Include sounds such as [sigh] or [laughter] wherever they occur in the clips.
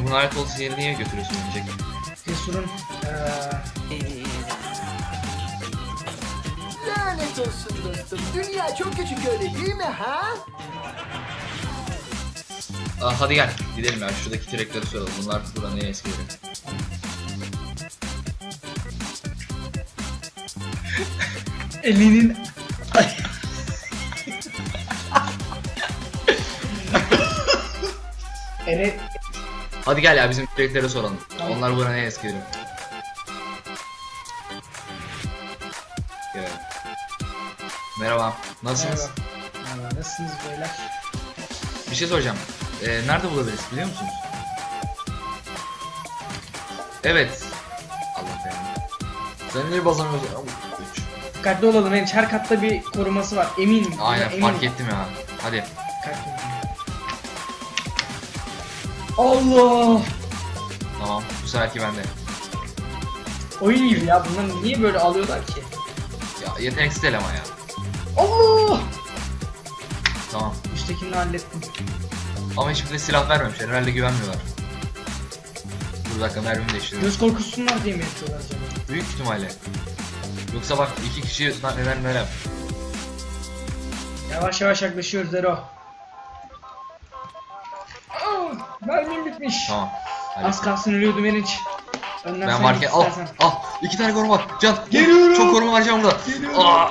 Bunun alet olsa yeri niye götürüyorsun önce? Cesur'un eee Lanet olsun dostum. Dünya çok küçük öyle değil mi ha? Aa, hadi gel gidelim ya şuradaki direkleri soralım. Bunlar burada neye eski yeri? [laughs] elinin. [laughs] Ere Hadi gel ya bizim direkleri soralım. Tamam. Onlar burada neye eski yeri? Gel. Merhaba. Nasılsınız? Merhaba. Merhaba. Nasılsınız beyler? Bir şey soracağım. Ee, nerede bulabiliriz biliyor musunuz? Evet. Allah belanı. Sen niye basamıyorsun? Dikkatli olalım. Yani her katta bir koruması var. Eminim. Aynen eminim. fark ettim ya. Hadi. Dikkatli olun. Allah! Tamam. Bu seferki bende. Oyun gibi ya. Bunları niye böyle alıyorlar ki? Ya yeteneksizler ama ya. Allah! Tamam. Üsttekini hallettim. Ama hiçbir de silah vermemişler. Herhalde güvenmiyorlar. Dur dakika mermimi değiştirdim. Göz korkusunlar diye mi yapıyorlar acaba? Büyük ihtimalle. Yoksa bak iki kişi neden yap. Yavaş yavaş yaklaşıyoruz Zero. Aa, mermim bitmiş. Tamam. Hadi. Az kalsın ölüyordum Erinç. Önden Ben varken al al iki tane koruma can Geliyorum. çok koruma harcayacağım burada Geliyorum. Aa.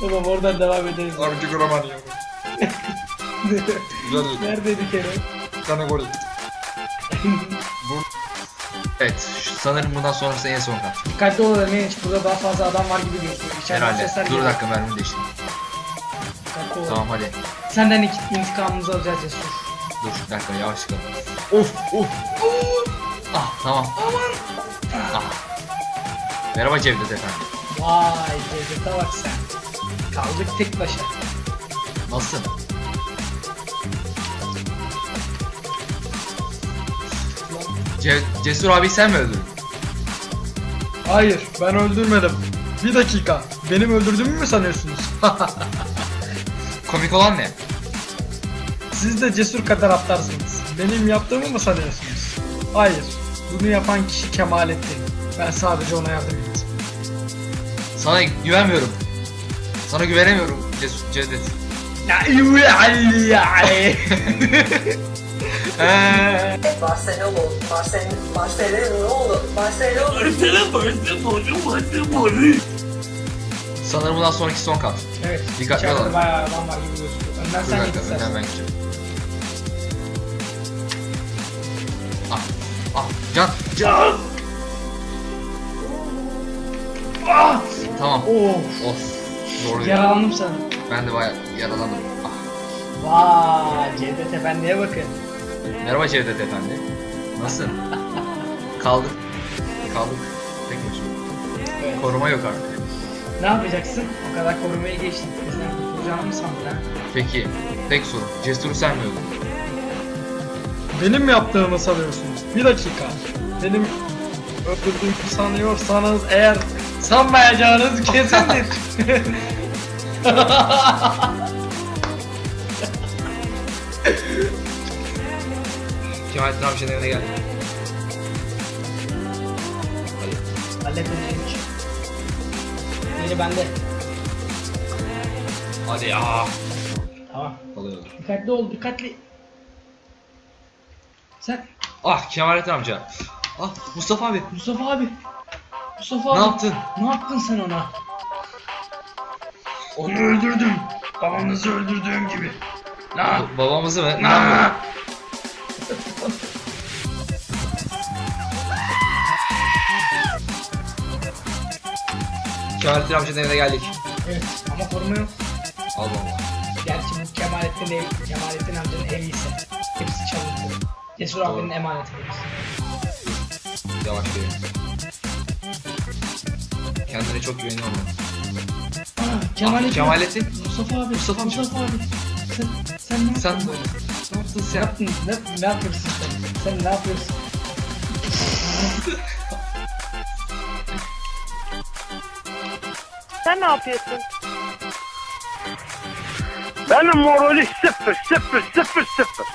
Tamam oradan devam ederiz. Avcı kuraman ya. [laughs] Güzel. Neredeydi Kerem? tane gol. [laughs] Evet, şu- sanırım bundan sonrası en son kat. Dikkatli olalım Erinç. Burada daha fazla adam var gibi gözüküyor. İçeriden sesler Herhalde. Dur geliyor. dakika mermimi değiştireyim. Dikkatli olalım. Tamam hadi. Senden iki intikamımızı alacağız Cesur. Dur bir dakika yavaş çıkalım. Of of. Ah tamam. Aman. Merhaba Cevdet efendi. Vay Cevdet'e bak sen. Kaldık tek başa. Nasılsın? Ce Cesur abi sen mi öldürdün? Hayır, ben öldürmedim. Bir dakika, benim öldürdüğümü mü sanıyorsunuz? [laughs] Komik olan ne? Siz de cesur kadar aptalsınız. Benim yaptığımı mı sanıyorsunuz? Hayır, bunu yapan kişi Kemalettin. Ben sadece ona yardım ettim. Sana güvenmiyorum. Sana güvenemiyorum Cesur Cevdet. Eee. [laughs] Barcelona, Barcelona, Barcelona, Barcelona. Sanırım bundan sonraki son kat. Evet. Dikkatli içeride olalım. bayağı adam var gibi gözüküyor. Önden Dur sen bir git istersen. önden ben gideceğim. Can! Ah! tamam Of. of doğru Yaralandım sana. ben de bayağı yaralandım ah. Vay Cevdet Efendi'ye bakın. Merhaba Cevdet efendi nasılsın kaldık kaldık tek başıma Evet. koruma yok artık Ne yapacaksın? O kadar korumaya geçtin. Bizden kurtulacağını mı sandın ha? peki tek soru Cesur'u sen mi öldürdün Benim mi yaptığımı sanıyorsunuz? Bir dakika. Benim öldürdüğümü sanıyorsanız eğer sanmayacağınız kesindir. [laughs] Abi senin evine gel Hallet onu Erinç. Yeni bende. hadi ya Tamam. Kalıyor. Dikkatli ol, dikkatli. Sen ah Kemalettin amca ah Mustafa abi Mustafa abi. Mustafa ne abi. yaptın Ne yaptın sen ona? Onu öldürdüm. Babanızı öldürdüğüm gibi. Lan. Ba- Babamızı mı? Lan. [laughs] Kemalettin amcanın evine geldik. Evet ama koruma yok. Allah Allah. Gerçi bu Kemalettin, ev, Kemalettin amcanın evi ise hepsi çalındı. Cesur abinin emaneti burası. Yavaş gelin. Kendine çok güveniyorum ben. Aa, Kemalettin. Kemalettin. Mustafa abi. Mustafa amca. Mustafa abi. Sen, sen ne Sen yaptın? ne yaptın Ne sen? yaptın? Ne, ne yapıyorsun sen? Sen ne yapıyorsun? Sen ne yapıyorsun? Benim morali sıfır sıfır sıfır sıfır.